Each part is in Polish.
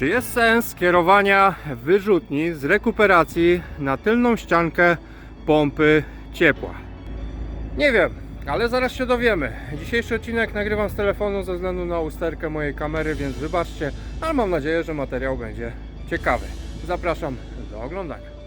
Czy jest sens kierowania wyrzutni z rekuperacji na tylną ściankę pompy ciepła? Nie wiem, ale zaraz się dowiemy. Dzisiejszy odcinek nagrywam z telefonu ze względu na usterkę mojej kamery, więc wybaczcie, ale mam nadzieję, że materiał będzie ciekawy. Zapraszam do oglądania.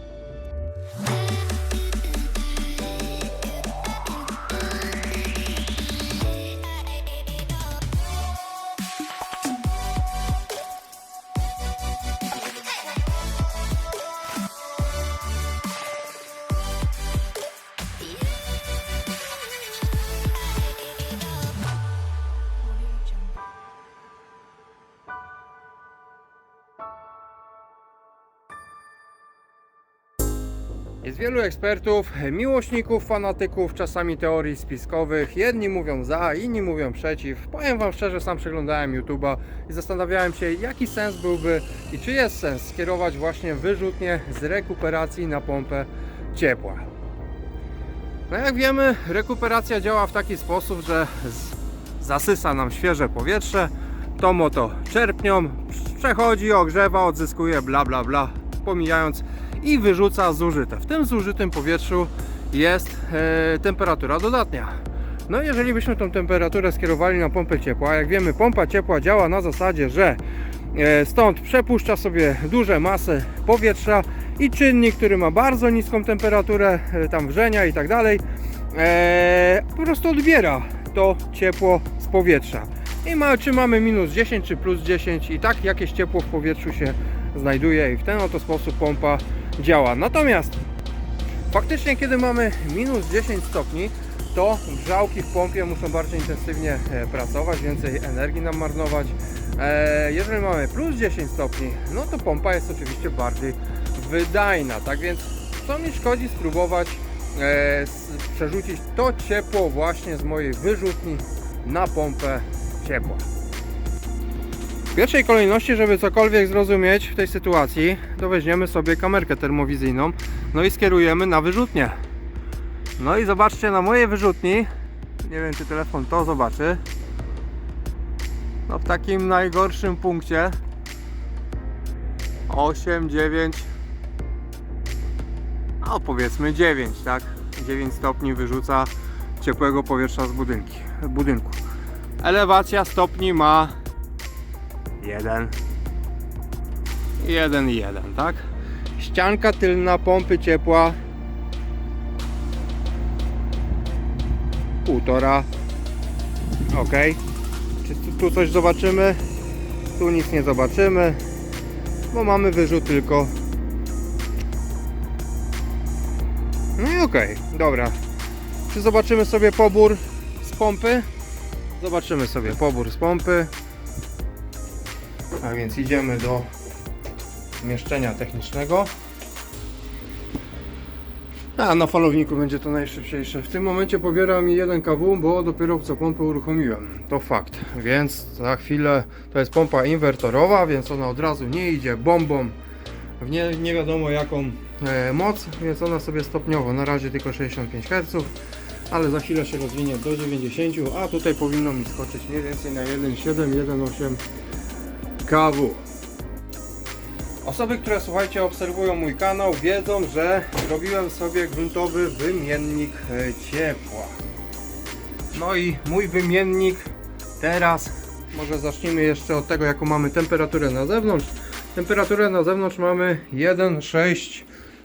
Wielu ekspertów, miłośników, fanatyków, czasami teorii spiskowych. Jedni mówią za, inni mówią przeciw. Powiem Wam szczerze, sam przeglądałem YouTube'a i zastanawiałem się, jaki sens byłby i czy jest sens skierować właśnie wyrzutnie z rekuperacji na pompę ciepła. No jak wiemy, rekuperacja działa w taki sposób, że zasysa nam świeże powietrze, to moto czerpnią, przechodzi, ogrzewa, odzyskuje bla bla bla, pomijając i wyrzuca zużyte. W tym zużytym powietrzu jest e, temperatura dodatnia. No jeżeli byśmy tą temperaturę skierowali na pompę ciepła, jak wiemy pompa ciepła działa na zasadzie, że e, stąd przepuszcza sobie duże masy powietrza i czynnik, który ma bardzo niską temperaturę, e, tam wrzenia i tak dalej, po prostu odbiera to ciepło z powietrza. I ma, czy mamy minus 10 czy plus 10 i tak jakieś ciepło w powietrzu się znajduje i w ten oto sposób pompa działa. Natomiast faktycznie kiedy mamy minus 10 stopni, to grzałki w pompie muszą bardziej intensywnie e, pracować, więcej energii nam marnować. E, Jeżeli mamy plus 10 stopni, no to pompa jest oczywiście bardziej wydajna. Tak więc co mi szkodzi spróbować e, przerzucić to ciepło właśnie z mojej wyrzutni na pompę ciepła. W pierwszej kolejności, żeby cokolwiek zrozumieć w tej sytuacji, to weźmiemy sobie kamerkę termowizyjną, no i skierujemy na wyrzutnię. No i zobaczcie na mojej wyrzutni, nie wiem czy telefon to zobaczy, no w takim najgorszym punkcie 8, 9, no powiedzmy 9, tak? 9 stopni wyrzuca ciepłego powietrza z budynki, budynku. Elewacja stopni ma 1 1 i 1, tak? Ścianka tylna pompy ciepła. Półtora. Ok czy tu, tu coś zobaczymy? Tu nic nie zobaczymy bo mamy wyrzut tylko. No i ok dobra. Czy zobaczymy sobie pobór z pompy? Zobaczymy sobie pobór z pompy a więc idziemy do umieszczenia technicznego a na falowniku będzie to najszybciejsze. W tym momencie pobiera mi 1 kW, bo dopiero co pompę uruchomiłem. To fakt. Więc za chwilę to jest pompa inwertorowa, więc ona od razu nie idzie bombą w nie, nie wiadomo jaką e, moc, więc ona sobie stopniowo, na razie tylko 65 Hz, ale za chwilę się rozwinie do 90, a tutaj powinno mi skoczyć mniej więcej na 1,7, 1,8 kW. Osoby, które słuchajcie, obserwują mój kanał, wiedzą, że zrobiłem sobie gruntowy wymiennik e, ciepła. No i mój wymiennik teraz, może zacznijmy jeszcze od tego, jaką mamy temperaturę na zewnątrz. Temperaturę na zewnątrz mamy 1,6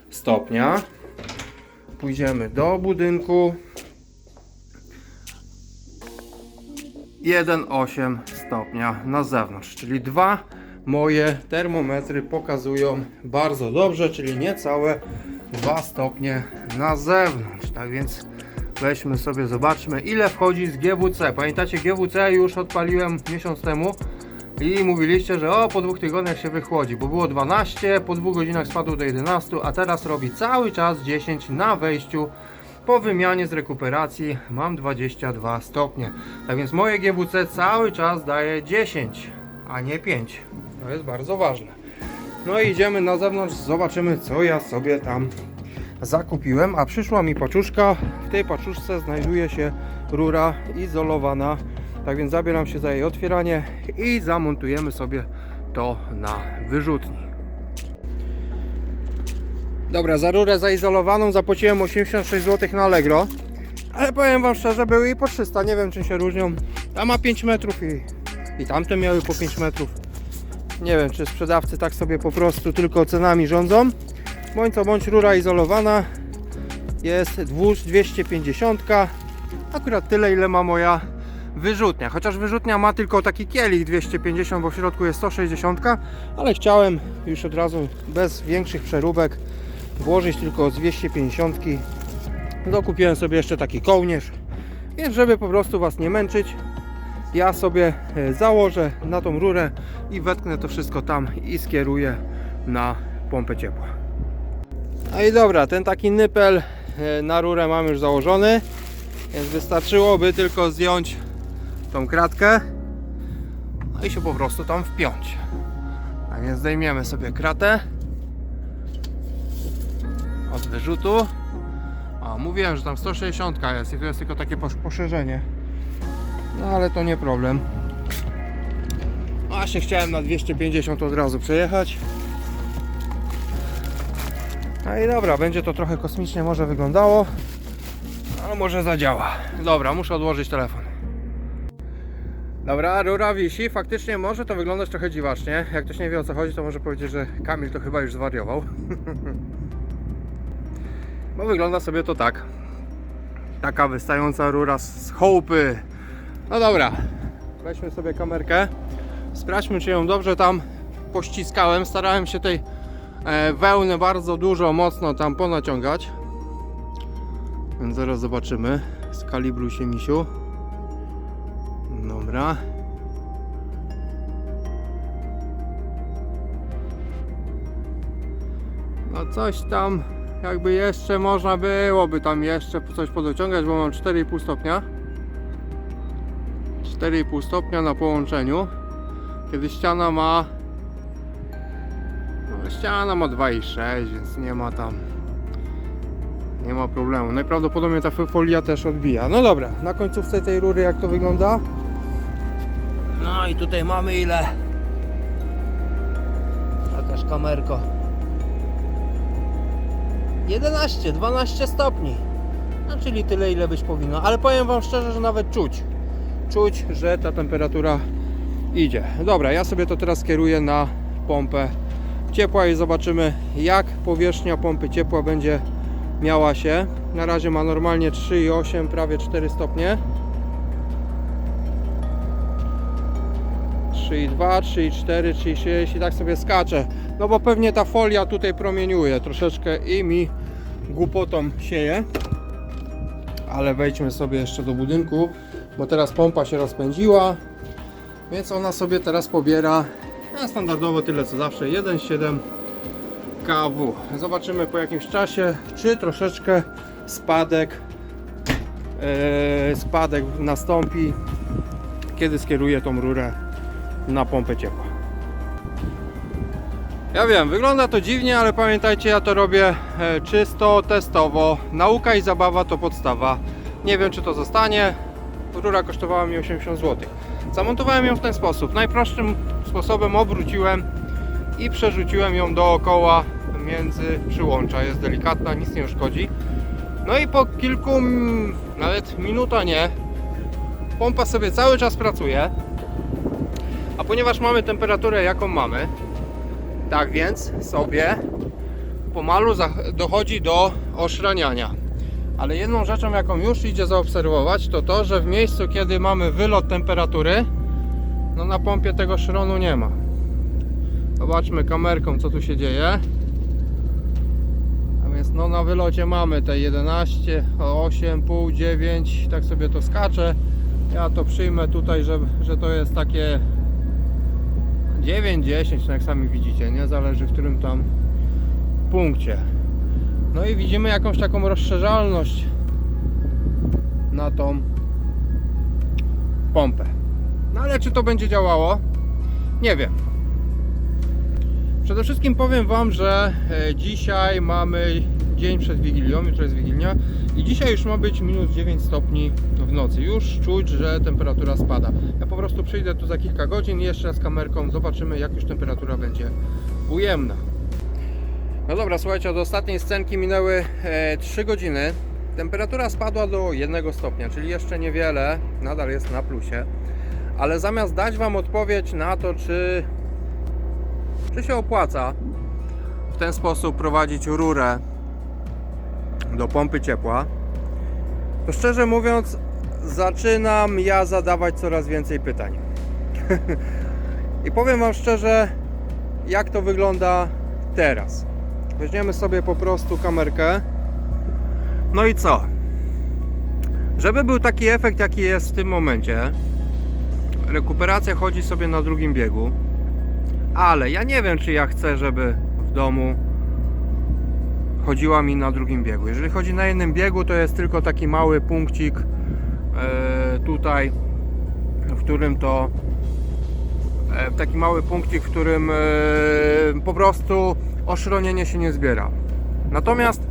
stopnia. Pójdziemy do budynku. 1,8 stopnia na zewnątrz, czyli dwa moje termometry pokazują bardzo dobrze, czyli niecałe 2 stopnie na zewnątrz. Tak więc weźmy sobie, zobaczmy ile wchodzi z GWC. Pamiętacie GWC już odpaliłem miesiąc temu i mówiliście, że o po dwóch tygodniach się wychłodzi, bo było 12, po dwóch godzinach spadło do 11, a teraz robi cały czas 10 na wejściu. Po wymianie z rekuperacji mam 22 stopnie. Tak więc moje GWC cały czas daje 10, a nie 5. To jest bardzo ważne. No i idziemy na zewnątrz, zobaczymy co ja sobie tam zakupiłem. A przyszła mi paczuszka. W tej paczuszce znajduje się rura izolowana. Tak więc zabieram się za jej otwieranie i zamontujemy sobie to na wyrzutni. Dobra, za rurę zaizolowaną zapłaciłem 86 zł na Allegro. Ale powiem wam szczerze, były i po 300, nie wiem czym się różnią. Ta ma 5 metrów i, i tamte miały po 5 metrów. Nie wiem, czy sprzedawcy tak sobie po prostu tylko cenami rządzą. Bądź co bądź rura izolowana jest dwóż 250. Akurat tyle ile ma moja wyrzutnia. Chociaż wyrzutnia ma tylko taki kielich 250, bo w środku jest 160, ale chciałem już od razu bez większych przeróbek włożyć tylko z 250. Dokupiłem sobie jeszcze taki kołnierz, więc żeby po prostu Was nie męczyć, ja sobie e, założę na tą rurę i wetknę to wszystko tam i skieruję na pompę ciepła. No i dobra, ten taki nypel e, na rurę mam już założony, więc wystarczyłoby tylko zdjąć tą kratkę no i się po prostu tam wpiąć. A więc zdejmiemy sobie kratę od wyrzutu. Mówiłem, że tam 160 jest i tu jest tylko takie posz- poszerzenie. No ale to nie problem. Właśnie chciałem na 250 od razu przejechać. No i dobra, będzie to trochę kosmicznie może wyglądało, ale może zadziała. Dobra, muszę odłożyć telefon. Dobra, rura wisi. Faktycznie może to wyglądać trochę dziwacznie. Jak ktoś nie wie o co chodzi, to może powiedzieć, że Kamil to chyba już zwariował. Bo wygląda sobie to tak. Taka wystająca rura z chałupy. No dobra, weźmy sobie kamerkę. Sprawdźmy, czy ją dobrze tam pościskałem. Starałem się tej e, wełny bardzo dużo, mocno tam ponaciągać. Więc zaraz zobaczymy. Skalibruj się, misiu. Dobra. No coś tam jakby jeszcze można byłoby tam jeszcze coś podociągać, bo mam 4,5 stopnia. 4,5 stopnia na połączeniu. Kiedy ściana ma no, ściana ma 2,6, więc nie ma tam nie ma problemu. Najprawdopodobniej ta folia też odbija. No dobra, na końcówce tej rury jak to wygląda? No i tutaj mamy ile? Jakaś kamerko. 11, 12 stopni. No czyli tyle ile być powinno. Ale powiem Wam szczerze, że nawet czuć. Czuć, że ta temperatura idzie. Dobra, ja sobie to teraz kieruję na pompę ciepła i zobaczymy jak powierzchnia pompy ciepła będzie miała się. Na razie ma normalnie 3,8, prawie 4 stopnie. 3,2, 3,4, 3,6 i tak sobie skacze. No bo pewnie ta folia tutaj promieniuje troszeczkę i mi głupotą sieje. Ale wejdźmy sobie jeszcze do budynku, bo teraz pompa się rozpędziła. Więc ona sobie teraz pobiera standardowo tyle co zawsze 1,7 kW. Zobaczymy po jakimś czasie, czy troszeczkę spadek e, spadek nastąpi, kiedy skieruję tą rurę na pompę ciepła. Ja wiem, wygląda to dziwnie, ale pamiętajcie, ja to robię e, czysto, testowo. Nauka i zabawa to podstawa. Nie wiem, czy to zostanie. Rura kosztowała mi 80 zł. Zamontowałem ją w ten sposób. Najprostszym sposobem obróciłem i przerzuciłem ją dookoła między przyłącza. Jest delikatna, nic nie szkodzi. No i po kilku, nawet minuta nie, pompa sobie cały czas pracuje. A ponieważ mamy temperaturę jaką mamy, tak więc sobie pomalu dochodzi do oszraniania. Ale jedną rzeczą, jaką już idzie zaobserwować, to to, że w miejscu, kiedy mamy wylot temperatury, no na pompie tego szronu nie ma. Zobaczmy kamerką, co tu się dzieje. A więc no na wylocie mamy te 11, 8,5, 9, tak sobie to skacze. Ja to przyjmę tutaj, że, że to jest takie 9, 10, no jak sami widzicie, nie zależy w którym tam punkcie. No i widzimy jakąś taką rozszerzalność na tą pompę. No ale czy to będzie działało? Nie wiem. Przede wszystkim powiem Wam, że e, dzisiaj mamy dzień przed Wigilią, jutro jest Wigilnia i dzisiaj już ma być minus 9 stopni w nocy. Już czuć, że temperatura spada. Ja po prostu przyjdę tu za kilka godzin jeszcze raz kamerką, zobaczymy jak już temperatura będzie ujemna. No dobra, słuchajcie, od ostatniej scenki minęły e, 3 godziny. Temperatura spadła do 1 stopnia, czyli jeszcze niewiele, nadal jest na plusie. Ale zamiast dać Wam odpowiedź na to, czy, czy się opłaca w ten sposób prowadzić rurę do pompy ciepła, to szczerze mówiąc, zaczynam ja zadawać coraz więcej pytań. I powiem Wam szczerze, jak to wygląda teraz. Weźmiemy sobie po prostu kamerkę. No i co? Żeby był taki efekt, jaki jest w tym momencie, rekuperacja chodzi sobie na drugim biegu, ale ja nie wiem, czy ja chcę, żeby w domu chodziła mi na drugim biegu. Jeżeli chodzi na jednym biegu, to jest tylko taki mały punkcik e, tutaj, w którym to e, taki mały punkcik, w którym e, po prostu oszronienie się nie zbiera. Natomiast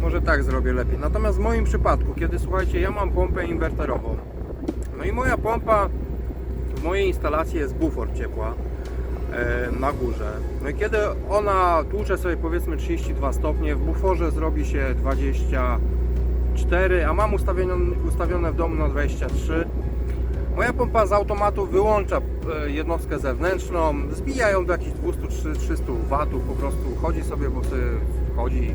może tak zrobię lepiej. Natomiast w moim przypadku, kiedy słuchajcie, ja mam pompę inwerterową. No i moja pompa w mojej instalacji jest bufor ciepła na górze. No kiedy ona tłucze sobie powiedzmy 32 stopnie, w buforze zrobi się 24, a mam ustawione, ustawione w domu na 23. Moja pompa z automatu wyłącza e, jednostkę zewnętrzną, zbija ją do jakichś 200-300 watów, po prostu chodzi sobie, bo sobie chodzi,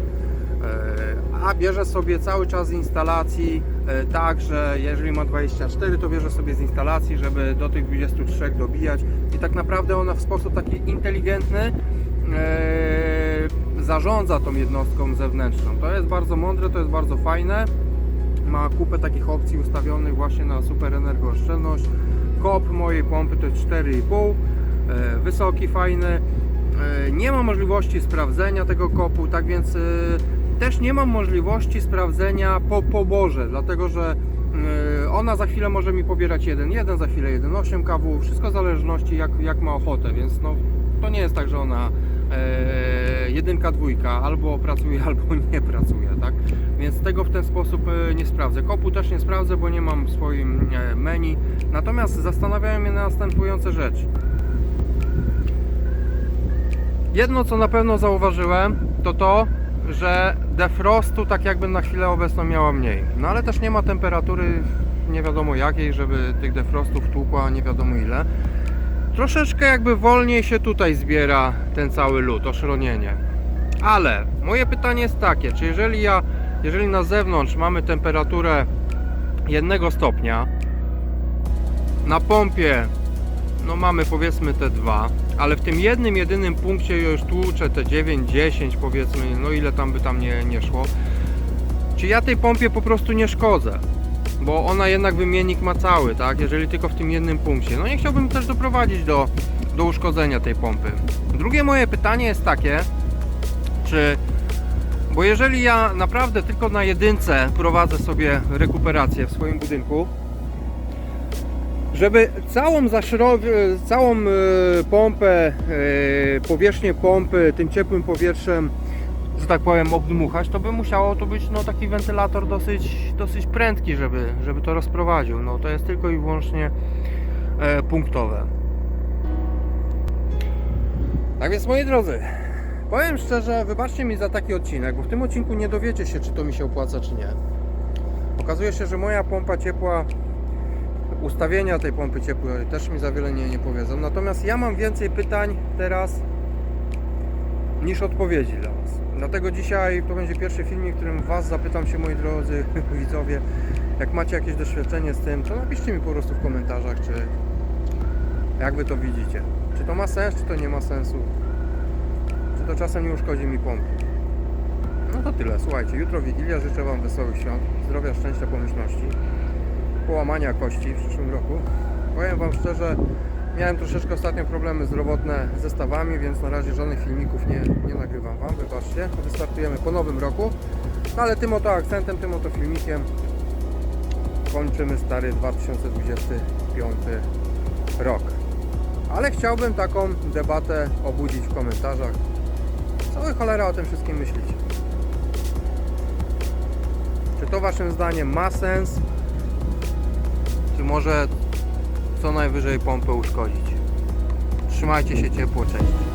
e, a bierze sobie cały czas z instalacji, e, tak, że jeżeli ma 24, to bierze sobie z instalacji, żeby do tych 23 dobijać i tak naprawdę ona w sposób taki inteligentny e, zarządza tą jednostką zewnętrzną. To jest bardzo mądre, to jest bardzo fajne ma kupę takich opcji ustawionych właśnie na super energooszczędność. Kop mojej pompy to jest 4,5, e, wysoki, fajny. E, Nie ma możliwości sprawdzenia tego kopu, tak więc też nie mam możliwości sprawdzenia po poborze, dlatego że ona za chwilę może mi pobierać 1,1, za chwilę 1,8 kW, wszystko w zależności jak, jak ma ochotę, więc no, to nie jest tak, że ona e, jedynka, dwójka, albo pracuje, albo nie pracuje, tak? Więc tego w ten sposób e, nie sprawdzę. Kopu też nie sprawdzę, bo nie mam w swoim e, menu. Natomiast zastanawiają mnie następujące rzeczy. Jedno, co na pewno zauważyłem, to to, że defrostu tak jakby na chwilę obecną miała mniej. No ale też nie ma temperatury nie wiadomo jakiej, żeby tych defrostów tłukła nie wiadomo ile. Troszeczkę jakby wolniej się tutaj zbiera ten cały lód, oszronienie. Ale moje pytanie jest takie, czy jeżeli ja, jeżeli na zewnątrz mamy temperaturę jednego stopnia, na pompie no mamy powiedzmy te dwa, ale w tym jednym, jedynym punkcie już tłuczę te 9, 10 powiedzmy, no ile tam by tam nie, nie szło, czy ja tej pompie po prostu nie szkodzę? Bo ona jednak wymiennik ma cały, tak? Jeżeli tylko w tym jednym punkcie. No nie chciałbym też doprowadzić do, do uszkodzenia tej pompy. Drugie moje pytanie jest takie, czy bo jeżeli ja naprawdę tylko na jedynce prowadzę sobie rekuperację w swoim budynku, żeby całą całą e, pompę, e, powierzchnię pompy tym ciepłym powietrzem, że tak powiem, obdmuchać, to by musiało to być no, taki wentylator dosyć, dosyć prędki, żeby, żeby to rozprowadził. No, to jest tylko i wyłącznie e, punktowe. Tak więc moi drodzy, powiem szczerze, wybaczcie mi za taki odcinek, bo w tym odcinku nie dowiecie się, czy to mi się opłaca, czy nie. Okazuje się, że moja pompa ciepła ustawienia tej pompy ciepłej też mi za wiele nie, nie powiedzą. Natomiast ja mam więcej pytań teraz niż odpowiedzi dla Was. Dlatego dzisiaj to będzie pierwszy filmik, w którym Was zapytam się, moi drodzy widzowie, jak macie jakieś doświadczenie z tym, to napiszcie mi po prostu w komentarzach, czy jak Wy to widzicie. Czy to ma sens, czy to nie ma sensu. Czy to czasem nie uszkodzi mi pompy. No to tyle. Słuchajcie, jutro Wigilia. Życzę Wam wesołych świąt, zdrowia, szczęścia, pomyślności połamania kości w przyszłym roku. Powiem Wam szczerze, miałem troszeczkę ostatnio problemy zdrowotne ze stawami, więc na razie żadnych filmików nie, nie nagrywam Wam, wybaczcie. Wystartujemy po nowym roku, no ale tym oto akcentem, tym oto filmikiem kończymy stary 2025 rok. Ale chciałbym taką debatę obudzić w komentarzach. Co wy cholera o tym wszystkim myślicie? Czy to waszym zdaniem ma sens? Czy może co najwyżej pompę uszkodzić? Trzymajcie się ciepło, cześć.